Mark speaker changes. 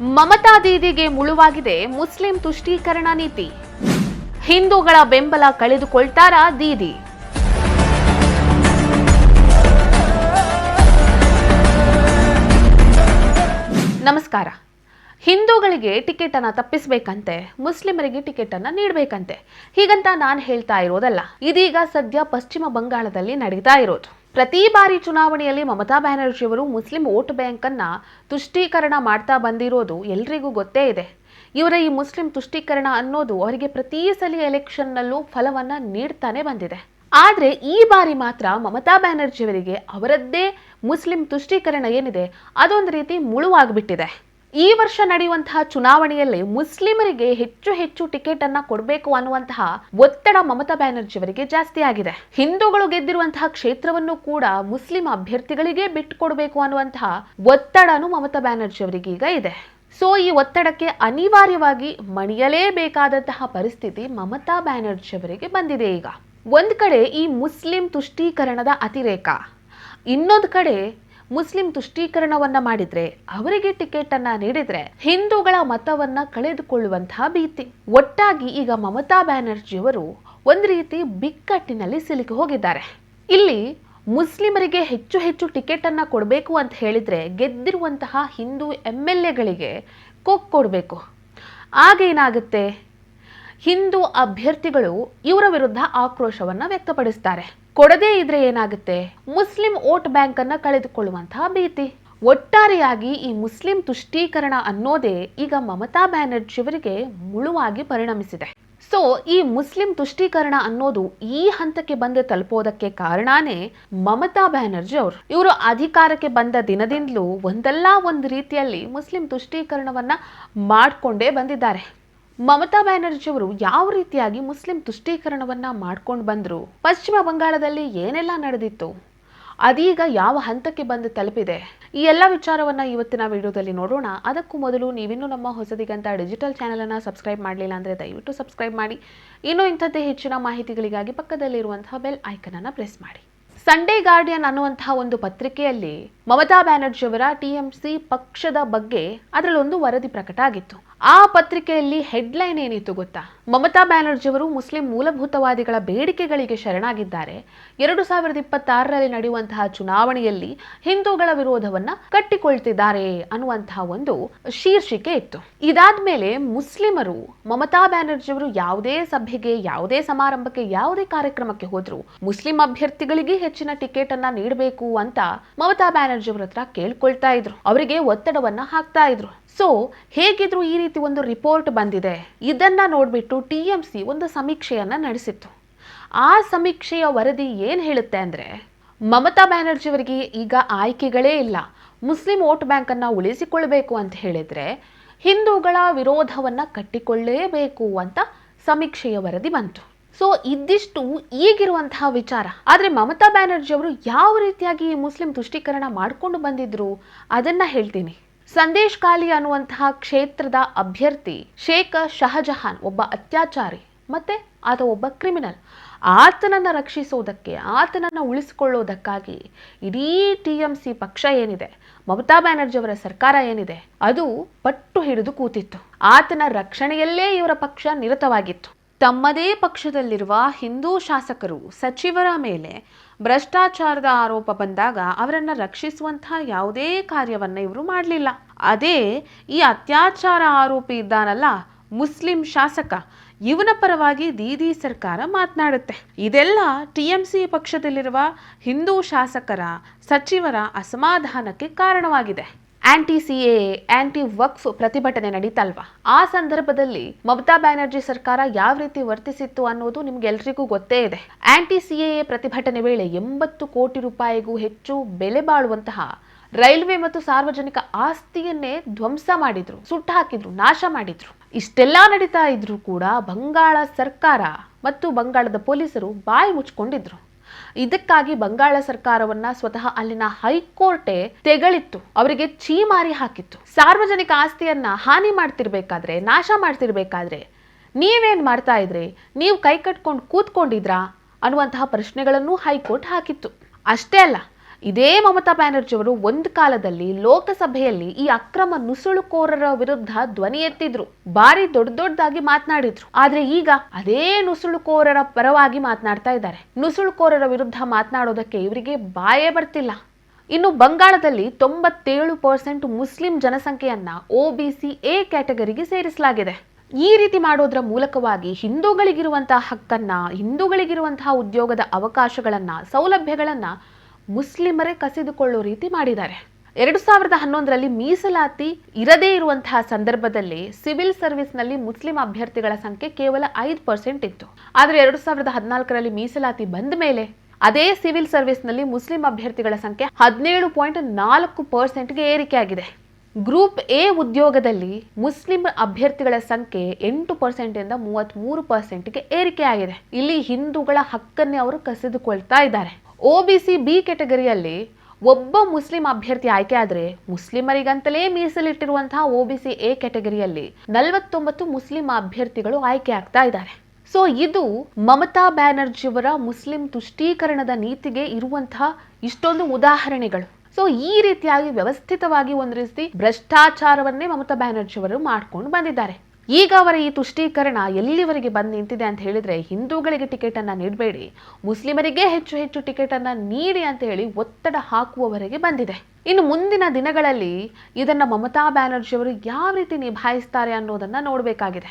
Speaker 1: Mamata ದೀದಿಗೆ ಮುಳುವಾಗಿದೆ Muslim ತುಷ್ಟೀಕರಣ ನೀತಿ. ಹಿಂದೂಗಳ ಬೆಂಬಲ ಕಳೆದುಕೊಳ್ತಾರಾ ದೀದಿ? ನಮಸ್ಕಾರ. ಹಿಂದೂಗಳಿಗೆ ಟಿಕೆಟ್ ಅನ್ನ ತಪ್ಪಿಸಬೇಕಂತೆ, ಮುಸ್ಲಿಮರಿಗೆ ಟಿಕೆಟ್ ಅನ್ನ ನೀಡಬೇಕಂತೆ. ಹೀಗಂತ ನಾನು ಹೇಳ್ತಾ ಇರೋದಲ್ಲ, ಇದೀಗ ಸದ್ಯ ಪಶ್ಚಿಮ ಬಂಗಾಳದಲ್ಲಿ ನಡೀತಾ ಇರೋದು. ಪ್ರತಿ ಬಾರಿ ಚುನಾವಣೆಯಲ್ಲಿ ಮಮತಾ ಬ್ಯಾನರ್ಜಿಯವರು ಮುಸ್ಲಿಂ ವೋಟ್ ಬ್ಯಾಂಕ್ ಅನ್ನ ತುಷ್ಟೀಕರಣ ಮಾಡ್ತಾ ಬಂದಿರೋದು ಎಲ್ರಿಗೂ ಗೊತ್ತೇ ಇದೆ. ಇವರ ಈ ಮುಸ್ಲಿಂ ತುಷ್ಟೀಕರಣ ಅನ್ನೋದು ಅವರಿಗೆ ಪ್ರತಿ ಸಲ ಎಲೆಕ್ಷನ್ನಲ್ಲೂ ಫಲವನ್ನ ನೀಡ್ತಾನೆ ಬಂದಿದೆ. ಆದ್ರೆ ಈ ಬಾರಿ ಮಾತ್ರ ಮಮತಾ ಬ್ಯಾನರ್ಜಿಯವರಿಗೆ ಅವರದ್ದೇ ಮುಸ್ಲಿಂ ತುಷ್ಟೀಕರಣ ಏನಿದೆ ಅದೊಂದು ರೀತಿ ಮುಳುವಾಗ್ಬಿಟ್ಟಿದೆ. ಈ ವರ್ಷ ನಡೆಯುವಂತಹ ಚುನಾವಣೆಯಲ್ಲಿ ಮುಸ್ಲಿಮರಿಗೆ ಹೆಚ್ಚು ಹೆಚ್ಚು ಟಿಕೆಟ್ ಅನ್ನ ಕೊಡಬೇಕು ಅನ್ನುವಂತಹ ಒತ್ತಡ ಮಮತಾ ಬ್ಯಾನರ್ಜಿ ಅವರಿಗೆ ಜಾಸ್ತಿ ಆಗಿದೆ. ಹಿಂದೂಗಳು ಗೆದ್ದಿರುವಂತಹ ಕ್ಷೇತ್ರವನ್ನು ಕೂಡ ಮುಸ್ಲಿಂ ಅಭ್ಯರ್ಥಿಗಳಿಗೆ ಬಿಟ್ಟು ಕೊಡಬೇಕು ಅನ್ನುವಂತಹ ಒತ್ತಡನು ಮಮತಾ ಬ್ಯಾನರ್ಜಿ ಅವರಿಗೆ ಈಗ ಇದೆ. ಸೊ, ಈ ಒತ್ತಡಕ್ಕೆ ಅನಿವಾರ್ಯವಾಗಿ ಮಣಿಯಲೇಬೇಕಾದಂತಹ ಪರಿಸ್ಥಿತಿ ಮಮತಾ ಬ್ಯಾನರ್ಜಿ ಅವರಿಗೆ ಬಂದಿದೆ ಈಗ. ಒಂದ್ ಕಡೆ ಈ ಮುಸ್ಲಿಂ ತುಷ್ಟೀಕರಣದ ಅತಿರೇಕ, ಇನ್ನೊಂದು ಕಡೆ ಮುಸ್ಲಿಂ ತುಷ್ಟೀಕರಣವನ್ನ ಮಾಡಿದ್ರೆ, ಅವರಿಗೆ ಟಿಕೆಟ್ ಅನ್ನ ನೀಡಿದ್ರೆ ಹಿಂದೂಗಳ ಮತವನ್ನ ಕಳೆದುಕೊಳ್ಳುವಂತಹ ಭೀತಿ. ಒಟ್ಟಾಗಿ ಈಗ ಮಮತಾ ಬ್ಯಾನರ್ಜಿಯವರು ಒಂದು ರೀತಿ ಬಿಕ್ಕಟ್ಟಿನಲ್ಲಿ ಸಿಲುಕಿ ಹೋಗಿದ್ದಾರೆ. ಇಲ್ಲಿ ಮುಸ್ಲಿಮರಿಗೆ ಹೆಚ್ಚು ಹೆಚ್ಚು ಟಿಕೆಟ್ ಅನ್ನ ಕೊಡಬೇಕು ಅಂತ ಹೇಳಿದ್ರೆ ಗೆದ್ದಿರುವಂತಹ ಹಿಂದೂ ಎಂ ಎಲ್ ಎಗಳಿಗೆ ಕೊಕ್ ಕೊಡಬೇಕು. ಆಗ ಏನಾಗುತ್ತೆ ಹಿಂದೂ ಅಭ್ಯರ್ಥಿಗಳು ಇವರ ವಿರುದ್ಧ ಆಕ್ರೋಶವನ್ನ ವ್ಯಕ್ತಪಡಿಸ್ತಾರೆ. ಕೊಡದೇ ಇದ್ರೆ ಏನಾಗುತ್ತೆ? ಮುಸ್ಲಿಂ ವೋಟ್ ಬ್ಯಾಂಕ್ ಅನ್ನ ಕಳೆದುಕೊಳ್ಳುವಂತಹ ಭೀತಿ. ಒಟ್ಟಾರೆಯಾಗಿ ಈ ಮುಸ್ಲಿಂ ತುಷ್ಟೀಕರಣ ಅನ್ನೋದೇ ಈಗ ಮಮತಾ ಬ್ಯಾನರ್ಜಿ ಅವರಿಗೆ ಮುಳುವಾಗಿ ಪರಿಣಮಿಸಿದೆ. ಸೊ ಈ ಮುಸ್ಲಿಂ ತುಷ್ಟೀಕರಣ ಅನ್ನೋದು ಈ ಹಂತಕ್ಕೆ ಬಂದು ತಲುಪೋದಕ್ಕೆ ಕಾರಣನೇ ಮಮತಾ ಬ್ಯಾನರ್ಜಿ ಅವರು. ಇವರು ಅಧಿಕಾರಕ್ಕೆ ಬಂದ ದಿನದಿಂದಲೂ ಒಂದಲ್ಲ ಒಂದು ರೀತಿಯಲ್ಲಿ ಮುಸ್ಲಿಂ ತುಷ್ಟೀಕರಣವನ್ನ ಮಾಡಿಕೊಂಡೇ ಬಂದಿದ್ದಾರೆ. ಮಮತಾ ಬ್ಯಾನರ್ಜಿ ಅವರು ಯಾವ ರೀತಿಯಾಗಿ ಮುಸ್ಲಿಂ ತುಷ್ಟೀಕರಣವನ್ನ ಮಾಡ್ಕೊಂಡು ಬಂದ್ರು? ಪಶ್ಚಿಮ ಬಂಗಾಳದಲ್ಲಿ ಏನೆಲ್ಲ ನಡೆದಿತ್ತು? ಅದೀಗ ಯಾವ ಹಂತಕ್ಕೆ ಬಂದು ತಲುಪಿದೆ? ಈ ಎಲ್ಲ ವಿಚಾರವನ್ನ ಇವತ್ತಿನ ವಿಡಿಯೋದಲ್ಲಿ ನೋಡೋಣ. ಅದಕ್ಕೂ ಮೊದಲು ನೀವಿನ್ನೂ ನಮ್ಮ ಹೊಸದಿಗಂತ ಡಿಜಿಟಲ್ ಚಾನೆಲ್ ಅನ್ನ ಸಬ್ಸ್ಕ್ರೈಬ್ ಮಾಡಲಿಲ್ಲ ಅಂದ್ರೆ ದಯವಿಟ್ಟು ಸಬ್ಸ್ಕ್ರೈಬ್ ಮಾಡಿ. ಇನ್ನೂ ಇಂಥದ್ದೇ ಹೆಚ್ಚಿನ ಮಾಹಿತಿಗಳಿಗಾಗಿ ಪಕ್ಕದಲ್ಲಿರುವಂತಹ ಬೆಲ್ ಐಕನ್ ಅನ್ನ ಪ್ರೆಸ್ ಮಾಡಿ. ಸಂಡೇ ಗಾರ್ಡಿಯನ್ ಅನ್ನುವಂತಹ ಒಂದು ಪತ್ರಿಕೆಯಲ್ಲಿ ಮಮತಾ ಬ್ಯಾನರ್ಜಿ ಅವರ ಟಿಎಂಸಿ ಪಕ್ಷದ ಬಗ್ಗೆ ಅದರಲ್ಲೊಂದು ವರದಿ ಪ್ರಕಟ ಆಗಿತ್ತು. ಆ ಪತ್ರಿಕೆಯಲ್ಲಿ ಹೆಡ್ಲೈನ್ ಏನಿತ್ತು ಗೊತ್ತಾ? ಮಮತಾ ಬ್ಯಾನರ್ಜಿ ಅವರು ಮುಸ್ಲಿಂ ಮೂಲಭೂತವಾದಿಗಳ ಬೇಡಿಕೆಗಳಿಗೆ ಶರಣಾಗಿದ್ದಾರೆ. ಎರಡು ಸಾವಿರದ ಇಪ್ಪತ್ತಾರರಲ್ಲಿ ನಡೆಯುವಂತಹ ಚುನಾವಣೆಯಲ್ಲಿ ಹಿಂದೂಗಳ ವಿರೋಧವನ್ನ ಕಟ್ಟಿಕೊಳ್ತಿದ್ದಾರೆ ಅನ್ನುವಂತಹ ಒಂದು ಶೀರ್ಷಿಕೆ ಇತ್ತು. ಇದಾದ್ಮೇಲೆ ಮುಸ್ಲಿಮರು, ಮಮತಾ ಬ್ಯಾನರ್ಜಿ ಅವರು ಯಾವುದೇ ಸಭೆಗೆ, ಯಾವುದೇ ಸಮಾರಂಭಕ್ಕೆ, ಯಾವುದೇ ಕಾರ್ಯಕ್ರಮಕ್ಕೆ ಹೋದ್ರು ಮುಸ್ಲಿಂ ಅಭ್ಯರ್ಥಿಗಳಿಗೆ ಹೆಚ್ಚಿನ ಟಿಕೆಟ್ ಅನ್ನ ನೀಡಬೇಕು ಅಂತ ಮಮತಾ ಬ್ಯಾನರ್ಜಿ ಅವರ ಹತ್ರ ಕೇಳ್ಕೊಳ್ತಾ ಇದ್ರು. ಅವರಿಗೆ ಒತ್ತಡವನ್ನ ಹಾಕ್ತಾ ಇದ್ರು. ಸೊ ಹೇಗಿದ್ರು ಈ ರೀತಿ ಒಂದು ರಿಪೋರ್ಟ್ ಬಂದಿದೆ. ಇದನ್ನು ನೋಡಿಬಿಟ್ಟು ಟಿ ಎಂ ಸಿ ಒಂದು ಸಮೀಕ್ಷೆಯನ್ನು ನಡೆಸಿತ್ತು. ಆ ಸಮೀಕ್ಷೆಯ ವರದಿ ಏನು ಹೇಳುತ್ತೆ ಅಂದರೆ, ಮಮತಾ ಬ್ಯಾನರ್ಜಿಯವರಿಗೆ ಈಗ ಆಯ್ಕೆಗಳೇ ಇಲ್ಲ. ಮುಸ್ಲಿಂ ವೋಟ್ ಬ್ಯಾಂಕನ್ನು ಉಳಿಸಿಕೊಳ್ಳಬೇಕು ಅಂತ ಹೇಳಿದರೆ, ಹಿಂದೂಗಳ ವಿರೋಧವನ್ನು ಕಟ್ಟಿಕೊಳ್ಳೇಬೇಕು ಅಂತ ಸಮೀಕ್ಷೆಯ ವರದಿ ಬಂತು. ಸೊ ಇದಿಷ್ಟು ಈಗಿರುವಂತಹ ವಿಚಾರ. ಆದರೆ ಮಮತಾ ಬ್ಯಾನರ್ಜಿಯವರು ಯಾವ ರೀತಿಯಾಗಿ ಮುಸ್ಲಿಂ ತುಷ್ಟೀಕರಣ ಮಾಡ್ಕೊಂಡು ಬಂದಿದ್ರು, ಅದನ್ನು ಹೇಳ್ತೀನಿ. ಸಂದೇಶ್ ಖಾಲಿ ಅನ್ನುವಂತಹ ಕ್ಷೇತ್ರದ ಅಭ್ಯರ್ಥಿ ಶೇಖ್ ಶಹಜಹಾನ್ ಒಬ್ಬ ಅತ್ಯಾಚಾರಿ, ಮತ್ತೆ ಆತ ಒಬ್ಬ ಕ್ರಿಮಿನಲ್. ಆತನನ್ನು ರಕ್ಷಿಸೋದಕ್ಕೆ, ಆತನನ್ನು ಉಳಿಸಿಕೊಳ್ಳೋದಕ್ಕಾಗಿ ಇಡೀ ಟಿ ಎಂ ಸಿ ಪಕ್ಷ ಏನಿದೆ, ಮಮತಾ ಬ್ಯಾನರ್ಜಿ ಅವರ ಸರ್ಕಾರ ಏನಿದೆ, ಅದು ಪಟ್ಟು ಹಿಡಿದು ಕೂತಿತ್ತು. ಆತನ ರಕ್ಷಣೆಯಲ್ಲೇ ಇವರ ಪಕ್ಷ ನಿರತವಾಗಿತ್ತು. ತಮ್ಮದೇ ಪಕ್ಷದಲ್ಲಿರುವ ಹಿಂದೂ ಶಾಸಕರು ಸಚಿವರ ಮೇಲೆ ಭ್ರಷ್ಟಾಚಾರದ ಆರೋಪ ಬಂದಾಗ ಅವರನ್ನು ರಕ್ಷಿಸುವಂತಹ ಯಾವುದೇ ಕಾರ್ಯವನ್ನು ಇವರು ಮಾಡಲಿಲ್ಲ. ಅದೇ ಈ ಅತ್ಯಾಚಾರ ಆರೋಪಿ ಇದ್ದಾನಲ್ಲ ಮುಸ್ಲಿಂ ಶಾಸಕ, ಇವನ ಪರವಾಗಿ ದೀದಿ ಸರ್ಕಾರ ಮಾತನಾಡುತ್ತೆ. ಇದೆಲ್ಲ ಟಿ ಎಂ ಸಿ ಪಕ್ಷದಲ್ಲಿರುವ ಹಿಂದೂ ಶಾಸಕರ, ಸಚಿವರ ಅಸಮಾಧಾನಕ್ಕೆ ಕಾರಣವಾಗಿದೆ. ಆಂಟಿ ಸಿ ಎ ಆಂಟಿ ವಕ್ಫ್ ಪ್ರತಿಭಟನೆ ನಡೀತಲ್ವಾ? ಆ ಸಂದರ್ಭದಲ್ಲಿ ಮಮತಾ ಬ್ಯಾನರ್ಜಿ ಸರ್ಕಾರ ಯಾವ ರೀತಿ ವರ್ತಿಸಿತ್ತು ಅನ್ನೋದು ನಿಮ್ಗೆಲ್ರಿಗೂ ಗೊತ್ತೇ ಇದೆ. ಆಂಟಿ ಸಿ ಎ ಪ್ರತಿಭಟನೆ ವೇಳೆ ಎಂಬತ್ತು ಕೋಟಿ ರೂಪಾಯಿಗೂ ಹೆಚ್ಚು ಬೆಲೆ ಬಾಳುವಂತಹ ರೈಲ್ವೆ ಮತ್ತು ಸಾರ್ವಜನಿಕ ಆಸ್ತಿಯನ್ನೇ ಧ್ವಂಸ ಮಾಡಿದ್ರು, ಸುಟ್ಟು ಹಾಕಿದ್ರು, ನಾಶ ಮಾಡಿದ್ರು. ಇಷ್ಟೆಲ್ಲಾ ನಡೀತಾ ಇದ್ರು ಕೂಡ ಬಂಗಾಳ ಸರ್ಕಾರ ಮತ್ತು ಬಂಗಾಳದ ಪೊಲೀಸರು ಬಾಯಿ ಮುಚ್ಕೊಂಡಿದ್ರು. ಇದಕ್ಕಾಗಿ ಬಂಗಾಳ ಸರ್ಕಾರವನ್ನ ಸ್ವತಃ ಅಲ್ಲಿನ ಹೈಕೋರ್ಟೆ ತೆಗಳಿತ್ತು. ಅವರಿಗೆ ಚೀಮಾರಿ ಹಾಕಿತ್ತು. ಸಾರ್ವಜನಿಕ ಆಸ್ತಿಯನ್ನ ಹಾನಿ ಮಾಡ್ತಿರ್ಬೇಕಾದ್ರೆ, ನಾಶ ಮಾಡ್ತಿರ್ಬೇಕಾದ್ರೆ ನೀವೇನ್ ಮಾಡ್ತಾ ಇದ್ರಿ? ನೀವು ಕೈ ಕಟ್ಕೊಂಡು ಕೂತ್ಕೊಂಡಿದ್ರಾ? ಅನ್ನುವಂತಹ ಪ್ರಶ್ನೆಗಳನ್ನು ಹೈಕೋರ್ಟ್ ಹಾಕಿತ್ತು. ಅಷ್ಟೇ ಅಲ್ಲ ಇದೇ ಮಮತಾ ಬ್ಯಾನರ್ಜಿ ಅವರು ಒಂದು ಕಾಲದಲ್ಲಿ ಲೋಕಸಭೆಯಲ್ಲಿ ಈ ಅಕ್ರಮ ನುಸುಳುಕೋರರ ವಿರುದ್ಧ ಧ್ವನಿ ಎತ್ತಿದ್ರು. ಬಾರಿ ದೊಡ್ಡ ದೊಡ್ಡದಾಗಿ ಮಾತನಾಡಿದ್ರು. ಆದ್ರೆ ಈಗ ಅದೇ ನುಸುಳುಕೋರರ ಪರವಾಗಿ ಮಾತನಾಡ್ತಾ ಇದ್ದಾರೆ. ನುಸುಳುಕೋರರ ವಿರುದ್ಧ ಮಾತನಾಡೋದಕ್ಕೆ ಇವರಿಗೆ ಬಾಯೇ ಬರ್ತಿಲ್ಲ. ಇನ್ನು ಬಂಗಾಳದಲ್ಲಿ ತೊಂಬತ್ತೇಳು ಪರ್ಸೆಂಟ್ ಮುಸ್ಲಿಂ ಜನಸಂಖ್ಯೆಯನ್ನ ಒಬಿಸಿ ಎ ಕ್ಯಾಟಗರಿಗೆ ಸೇರಿಸಲಾಗಿದೆ. ಈ ರೀತಿ ಮಾಡೋದ್ರ ಮೂಲಕವಾಗಿ ಹಿಂದೂಗಳಿಗಿರುವಂತಹ ಹಕ್ಕನ್ನ, ಹಿಂದೂಗಳಿಗಿರುವಂತಹ ಉದ್ಯೋಗದ ಅವಕಾಶಗಳನ್ನ, ಸೌಲಭ್ಯಗಳನ್ನ ಮುಸ್ಲಿಮರೇ ಕಸಿದುಕೊಳ್ಳೋ ರೀತಿ ಮಾಡಿದ್ದಾರೆ. ಎರಡು ಸಾವಿರದ ಹನ್ನೊಂದರಲ್ಲಿ ಮೀಸಲಾತಿ ಇರದೇ ಇರುವಂತಹ ಸಂದರ್ಭದಲ್ಲಿ ಸಿವಿಲ್ ಸರ್ವಿಸ್ನಲ್ಲಿ ಮುಸ್ಲಿಂ ಅಭ್ಯರ್ಥಿಗಳ ಸಂಖ್ಯೆ ಕೇವಲ ಐದು ಪರ್ಸೆಂಟ್ ಇತ್ತು. ಆದರೆ ಎರಡು ಸಾವಿರದ ಹದಿನಾಲ್ಕರಲ್ಲಿ ಮೀಸಲಾತಿ ಬಂದ ಮೇಲೆ ಅದೇ ಸಿವಿಲ್ ಸರ್ವಿಸ್ನಲ್ಲಿ ಮುಸ್ಲಿಂ ಅಭ್ಯರ್ಥಿಗಳ ಸಂಖ್ಯೆ ಹದಿನೇಳು ಪಾಯಿಂಟ್ ನಾಲ್ಕು ಪರ್ಸೆಂಟ್ಗೆ ಏರಿಕೆಯಾಗಿದೆ ಗ್ರೂಪ್ ಎ ಉದ್ಯೋಗದಲ್ಲಿ ಮುಸ್ಲಿಂ ಅಭ್ಯರ್ಥಿಗಳ ಸಂಖ್ಯೆ ಎಂಟು ಪರ್ಸೆಂಟ್ ಇಂದ ಮೂವತ್ಮೂರು ಪರ್ಸೆಂಟ್ಗೆ ಏರಿಕೆಯಾಗಿದೆ ಇಲ್ಲಿ ಹಿಂದೂಗಳ ಹಕ್ಕನ್ನೇ ಅವರು ಕಸಿದುಕೊಳ್ತಾ ಇದ್ದಾರೆ. ಒಬಿಸಿ ಬಿ ಕೆಟಗರಿಯಲ್ಲಿ ಒಬ್ಬ ಮುಸ್ಲಿಂ ಅಭ್ಯರ್ಥಿ ಆಯ್ಕೆ ಆದ್ರೆ ಮುಸ್ಲಿಮರಿಗಂತಲೇ ಮೀಸಲಿಟ್ಟಿರುವಂತಹ ಒಬಿಸಿ ಎ ಕೆಟಗರಿಯಲ್ಲಿ ನಲವತ್ತೊಂಬತ್ತು ಮುಸ್ಲಿಂ ಅಭ್ಯರ್ಥಿಗಳು ಆಯ್ಕೆ ಆಗ್ತಾ ಇದ್ದಾರೆ. ಸೊ, ಇದು ಮಮತಾ ಬ್ಯಾನರ್ಜಿಯವರ ಮುಸ್ಲಿಂ ತುಷ್ಟೀಕರಣದ ನೀತಿಗೆ ಇರುವಂತಹ ಇಷ್ಟೊಂದು ಉದಾಹರಣೆಗಳು. ಸೊ, ಈ ರೀತಿಯಾಗಿ ವ್ಯವಸ್ಥಿತವಾಗಿ ಒಂದು ರೀತಿ ಭ್ರಷ್ಟಾಚಾರವನ್ನೇ ಮಮತಾ ಬ್ಯಾನರ್ಜಿಯವರು ಮಾಡ್ಕೊಂಡು ಬಂದಿದ್ದಾರೆ. ಈಗ ಅವರ ಈ ತುಷ್ಟೀಕರಣ ಎಲ್ಲಿವರೆಗೆ ಬಂದು ನಿಂತಿದೆ ಅಂತ ಹೇಳಿದ್ರೆ ಹಿಂದೂಗಳಿಗೆ ಟಿಕೆಟ್ ಅನ್ನ ನೀಡಬೇಡಿ, ಮುಸ್ಲಿಮರಿಗೆ ಹೆಚ್ಚು ಹೆಚ್ಚು ಟಿಕೆಟ್ ಅನ್ನ ನೀಡಿ ಅಂತ ಹೇಳಿ ಒತ್ತಡ ಹಾಕುವವರೆಗೆ ಬಂದಿದೆ. ಇನ್ನು ಮುಂದಿನ ದಿನಗಳಲ್ಲಿ ಇದನ್ನ ಮಮತಾ ಬ್ಯಾನರ್ಜಿ ಅವರು ಯಾವ ರೀತಿ ನಿಭಾಯಿಸ್ತಾರೆ ಅನ್ನೋದನ್ನ ನೋಡಬೇಕಾಗಿದೆ.